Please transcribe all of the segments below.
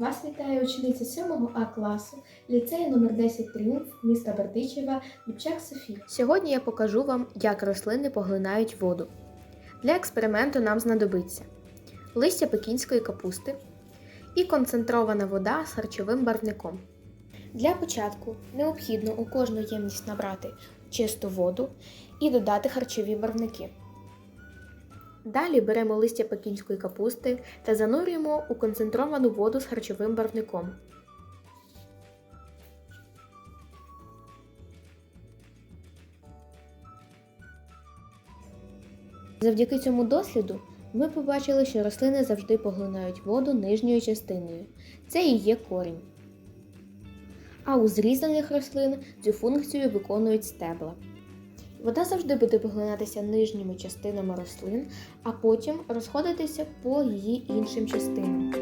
Вас вітає учениця 7 А класу ліцею номер 10 Тріумф міста Бердичева Дубчак Софія. Сьогодні я покажу вам, як рослини поглинають воду. Для експерименту нам знадобиться листя пекінської капусти і концентрована вода з харчовим барвником. Для початку необхідно у кожну ємність набрати чисту воду і додати харчові барвники. Далі беремо листя пекінської капусти та занурюємо у концентровану воду з харчовим барвником. Завдяки цьому досліду ми побачили, що рослини завжди поглинають воду нижньою частиною. Це і є корінь. А у зрізаних рослин цю функцію виконують стебла. Вода завжди буде поглинатися нижніми частинами рослин, а потім розходитися по її іншим частинам.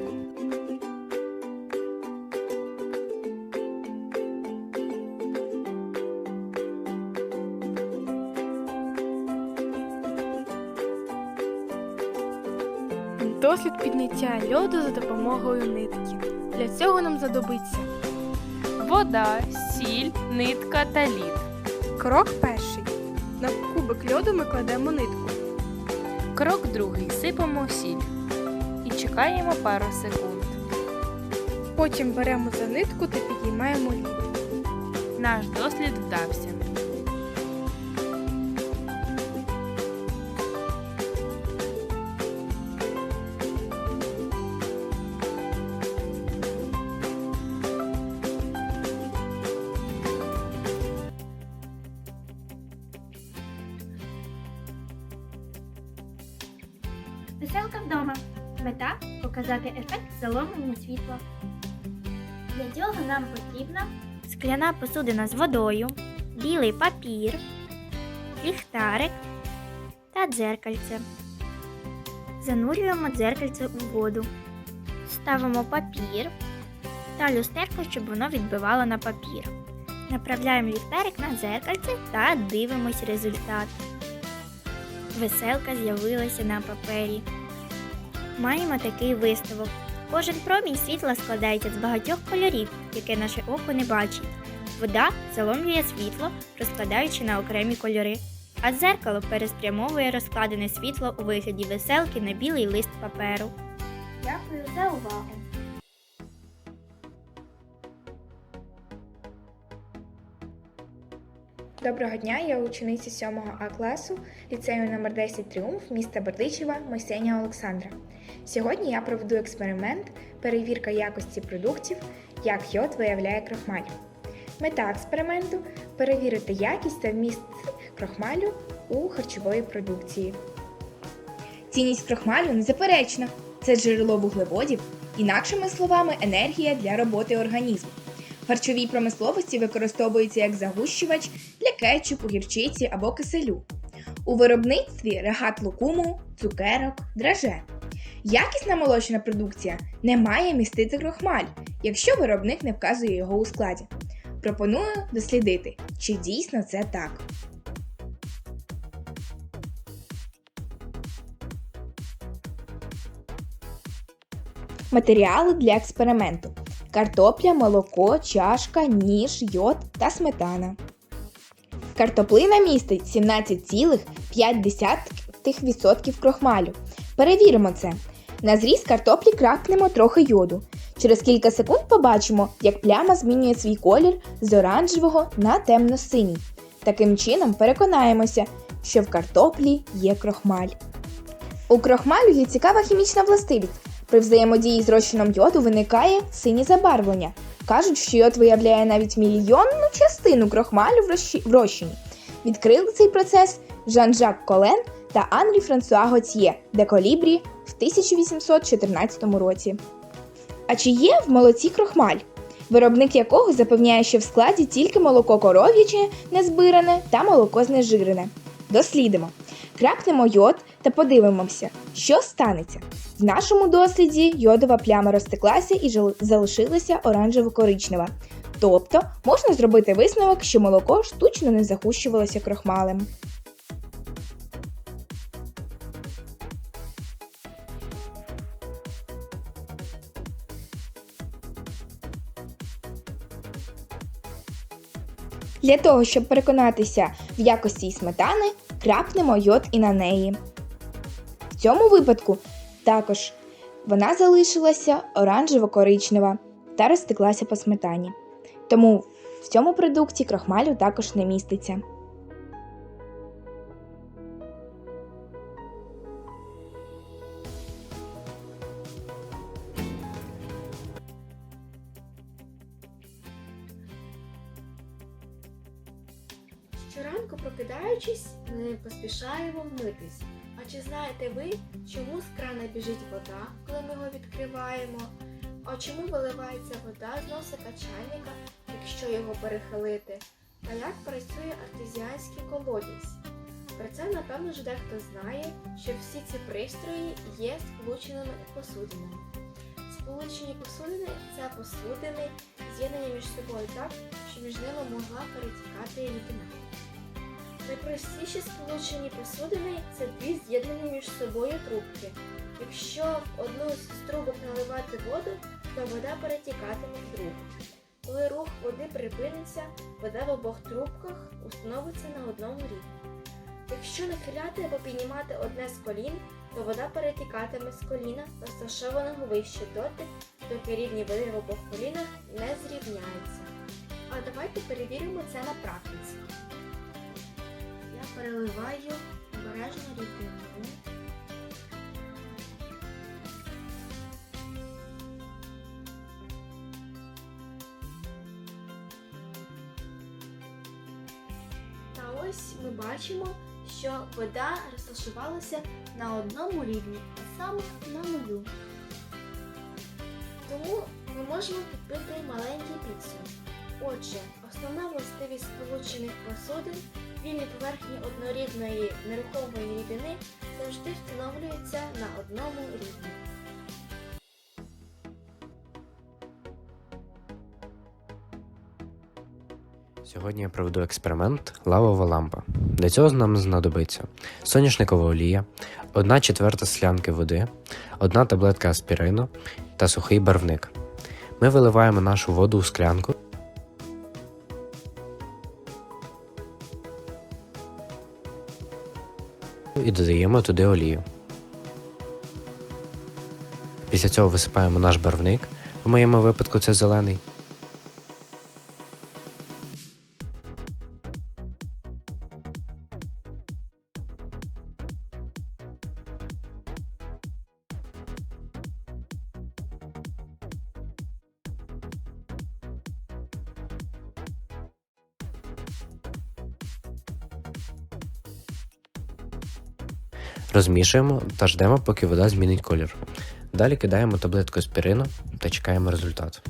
Дослід підняття льоду за допомогою нитки. Для цього нам знадобиться вода, сіль, нитка та лід. Крок перший. На кубик льоду ми кладемо нитку. Крок другий. Сипемо сіль і чекаємо пару секунд. Потім беремо за нитку та підіймаємо лід. Наш дослід вдався. Заломлення світла. Для цього нам потрібна скляна посудина з водою, білий папір, ліхтарик та дзеркальце. Занурюємо дзеркальце у воду. Ставимо папір та люстерку, щоб воно відбивало на папір. Направляємо ліхтарик на дзеркальце та дивимось результат. Веселка з'явилася на папері. Маємо такий висновок. Кожен промінь світла складається з багатьох кольорів, яке наше око не бачить. Вода заломлює світло, розкладаючи на окремі кольори, а дзеркало переспрямовує розкладене світло у вигляді веселки на білий лист паперу. Дякую за увагу! Доброго дня, я учениця 7 А класу ліцею номер 10 Тріумф міста Бердичева Мойсеня Олександра. Сьогодні я проведу експеримент перевірка якості продуктів, як йод виявляє крохмаль. Мета експерименту перевірити якість та вміст крохмалю у харчової продукції. Цінність крохмалю незаперечна. Це джерело вуглеводів, інакшими словами, енергія для роботи організму. Харчовій промисловості використовується як загущувач для кетчупу, гірчиці або киселю. У виробництві регат лукуму, цукерок, драже. Якісна молочна продукція не має містити крохмаль, якщо виробник не вказує його у складі. Пропоную дослідити, чи дійсно це так. Матеріали для експерименту: картопля, молоко, чашка, ніж, йод та сметана. Картоплина містить 17,5% крохмалю. Перевіримо це. На зріз картоплі крапнемо трохи йоду. Через кілька секунд побачимо, як пляма змінює свій колір з оранжевого на темно-синій. Таким чином переконаємося, що в картоплі є крохмаль. У крохмалю є цікава хімічна властивість. При взаємодії з розчином йоду виникає синє забарвлення. Кажуть, що йод виявляє навіть мільйонну частину крохмалю в розчі- в розчині. Відкрили цей процес Жан-Жак Колен та Анрі Франсуа Готьє де Колібрі в 1814 році. А чи є в молоці крохмаль? Виробник якого запевняє, що в складі тільки молоко коров'яче незбиране та молоко знежирене дослідимо. Крапнемо йод та подивимося, що станеться. В нашому досліді йодова пляма розтеклася і залишилася оранжево-коричнева. Тобто можна зробити висновок, що молоко штучно не загущувалося крохмалем. Для того, щоб переконатися, в якості сметани, крапнемо йод і на неї. В цьому випадку також вона залишилася оранжево-коричнева та розтеклася по сметані. Тому в цьому продукті крохмалю також не міститься. Щоранку прокидаючись, ми поспішаємо митись. А чи знаєте ви, чому з крана біжить вода, коли ми його відкриваємо? А чому виливається вода з носика чайника, якщо його перехилити? Та як працює артезіанський колодязь? Про це, напевно, ж дехто знає, що всі ці пристрої є сполученими посудинами. Сполучені посудини це посудини, з'єднані між собою так, що між ними могла перетікати рідина. Найпростіші сполучені посудини це дві з'єднані між собою трубки. Якщо в одну з трубок наливати воду, то вода перетікатиме в другу. Коли рух води припиниться, вода в обох трубках установиться на одному рівні. Якщо нахиляти або піднімати одне з колін, то вода перетікатиме з коліна, розташованого вище доти, доки рівні води в обох колінах не зрівняються. А давайте перевіримо це на практиці. Переливаю обережно рідину. Та ось ми бачимо, що вода розташувалася на одному рівні, а саме на нулю. Тому ми можемо підбити маленький підсумок. Отже, основна властивість сполучених посудин вільні поверхні однорідної нерухомої рідини завжди встановлюються на одному рівні. Сьогодні я проведу експеримент лавова лампа. Для цього нам знадобиться соняшникова олія, 1 четверта склянки води, 1 таблетка аспірину та сухий барвник. Ми виливаємо нашу воду у склянку. І додаємо туди олію. Після цього висипаємо наш барвник, в моєму випадку це зелений. Розмішуємо та ждемо, поки вода змінить колір. Далі кидаємо таблетку аспірину та чекаємо результат.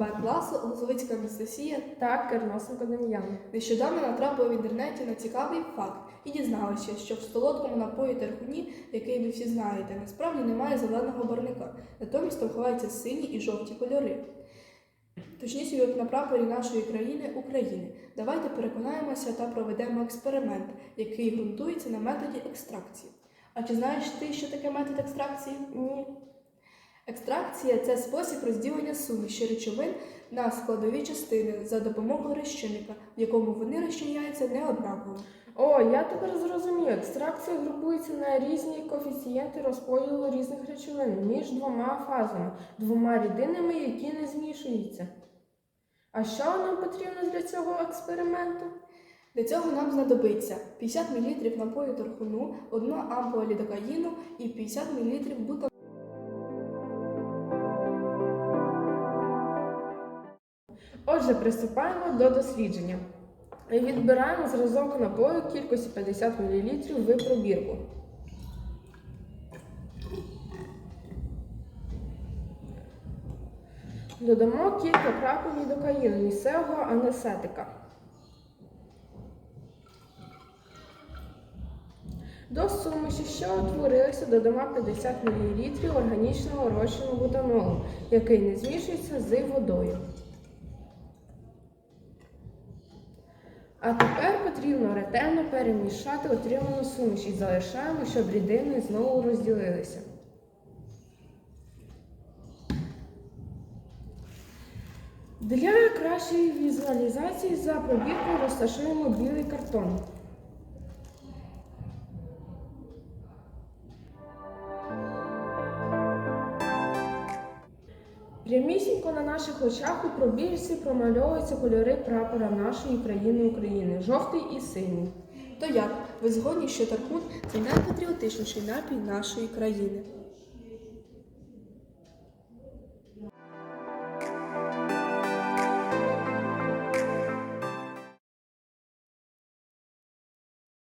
Б класу Лозовицька Анастасія. Так, Керносенко Дем'ян. Нещодавно натрапили в інтернеті на цікавий факт і дізналися, що в солодкому напої терхуні, який ви всі знаєте, насправді немає зеленого барника, натомість там ховаються сині і жовті кольори. Точніше, як на прапорі нашої країни України. Давайте переконаємося та проведемо експеримент, який ґрунтується на методі екстракції. А чи знаєш ти, що таке метод екстракції? Ні. Екстракція це спосіб розділення суміші речовин на складові частини за допомогою розчинника, в якому вони розчиняються неоднаково. О, я тепер зрозумів. Екстракція групується на різні коефіцієнти розподілу різних речовин між двома фазами, двома рідинами, які не змішуються. А що нам потрібно для цього експерименту? Для цього нам знадобиться 50 мл напою торхуну, 1 ампула лідокаїну і 50 мл бута. Отже, приступаємо до дослідження. Відбираємо зразок напою кількості 50 мл в пробірку. Додамо кілька крапель лідокаїну місцевого анестетика. До суміші, що утворилися, додамо 50 мл органічного розчину бутанолу, який не змішується з водою. А тепер потрібно ретельно перемішати отриману суміш і залишаємо, щоб рідини знову розділилися. Для кращої візуалізації за пробіркою розташуємо білий картон. Прямісінько на наших очах у пробірці промальовуються кольори прапора нашої країни України жовтий і синій. То як? Ви згодні, що тархун це найпатріотичніший напій нашої країни.